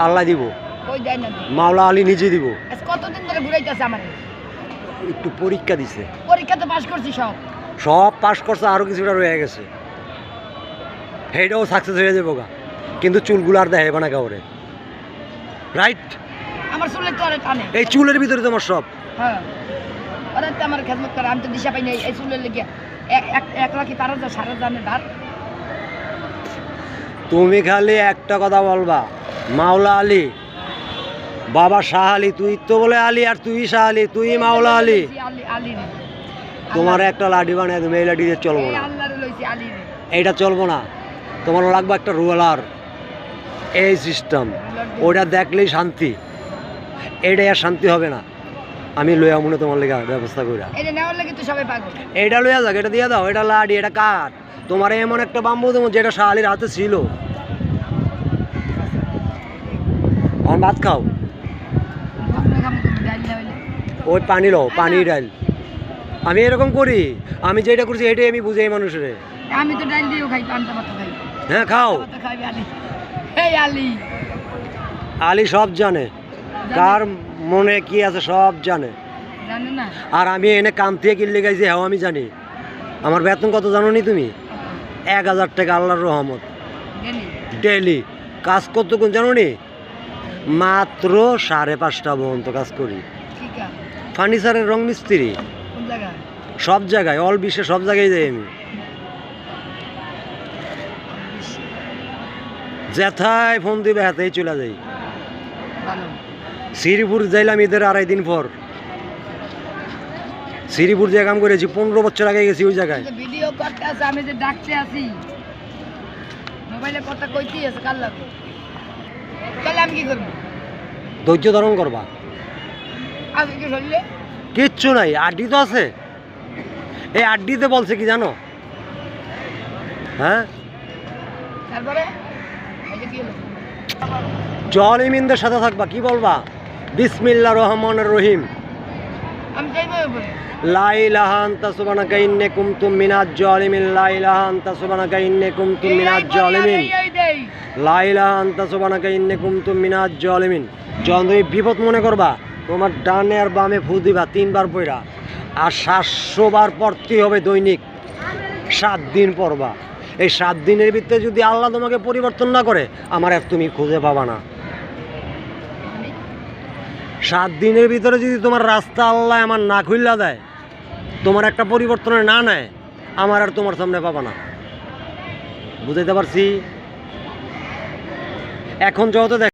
আল্লাহ দিব। মাওলা আলী নিজে দিব। কতদিন ধরে ঘুরাইতেছে আমার? একটু পরীক্ষা দিছে। পরীক্ষা তো পাশ করছি সব। সব পাস করছে আরও কিছুটা রয়ে গেছে। সেইটাও সাকসেস হয়ে যাব গা। কিন্তু চুলগুলো আর দেখাইবে না কাউরে। রাইট আমার চুলে তো আরে টানে। এই চুলের ভিতরে তোমার সব। হ্যাঁ। ওরা তো আমার খেদমত করে আমি তো দিশা পাই না এই চুলের লেগে এক এক- এক লাখি তার হাজার সাড়ে জানে ধার। তুমি খালি একটা কথা বলবা। মাওলা আলী। বাবা শাহ আলী, তুই তো বলে আলী, আর তুই শাহ আলী, তুই মাওলা আলী। তোমার একটা লাডি বানিয়ে তুমি এই লাডি দিয়ে চলবো না। এইটা চলবো না। তোমার লাগবে একটা রুলার এই সিস্টেম ওটা দেখলেই শান্তি। এইটাই আর শান্তি হবে না। আমি লইয়া মনে তোমার লেগে ব্যবস্থা করি এটা লইয়া যাক, এটা দিয়ে দাও, এটা লাডি এটা কাঠ। তোমার এমন একটা বাম্বু দেবো, যেটা শাহালির হাতে ছিল আমার ভাত খাও। ওই পানি লো পানি ডাল। আমি এরকম করি আমি যেটা করছি এটাই আমি বুঝাই মানুষের। আমি তো দিয়েও খাই পান্তা ভাত খাই। হ্যাঁ খাও। এই আলী। আলী। সব জানে। কার মনে কি আছে সব জানে। জানে না? আর আমি এনে কাম থেকে কিনলে গেছি হ্যাঁ আমি জানি। আমার বেতন কত জানো নি তুমি? এক হাজার টাকা আল্লাহর রহমত। ডেলি? কাজ করতে কোন জানো নি? মাত্র সাড়ে পাঁচটা পর্যন্ত কাজ করি। ফার্নিচারের রং মিস্ত্রি। সব জায়গায় অল বিশ্বে সব জায়গায় যাই আমি। যেথায় ফোন দিবে হাতেই চলে যাই। শ্রীপুর যাইলাম ঈদের আড়াই দিন পর। শ্রীপুর যে কাম করেছি পনেরো বছর আগে গেছি ওই জায়গায়। ভিডিও করতে আছে আমি যে ডাকতে আছি। মোবাইলে কথা কইতেই আছে কার লাগে? তাহলে আমি কি করব? ধৈর্য ধারণ করবা। কিচ্ছু নাই আড্ডি তো আছে। এই আড্ডিতে বলছে কি জানো? হ্যাঁ? জল ইমিনদের সাথে থাকবা কি বলবা? বিসমিল্লা রহমান রহিম। ইন্নে কুমতুম মিনাজ জলিমিন ইন্নে কুমতুম মিনাজ জলিমিন। লাইলাহান তাসুবানাকা ইন্নে কুমতুম মিনাজ জলিমিন। যখন তুমি বিপদ মনে করবা তোমার ডানে আর বামে ফু দিবা তিনবার পইরা। আর সাতশো বার পড়তে হবে দৈনিক। সাত দিন পড়বা। এই সাত দিনের ভিতরে যদি আল্লাহ তোমাকে পরিবর্তন না করে আমার আর তুমি খুঁজে পাবা না। সাত দিনের ভিতরে যদি তোমার রাস্তা আল্লাহ আমার না খুললা দেয়, তোমার একটা পরিবর্তনে না নেয়, আমার আর তোমার সামনে পাবা না। বুঝাইতে পারছি? এখন দেখ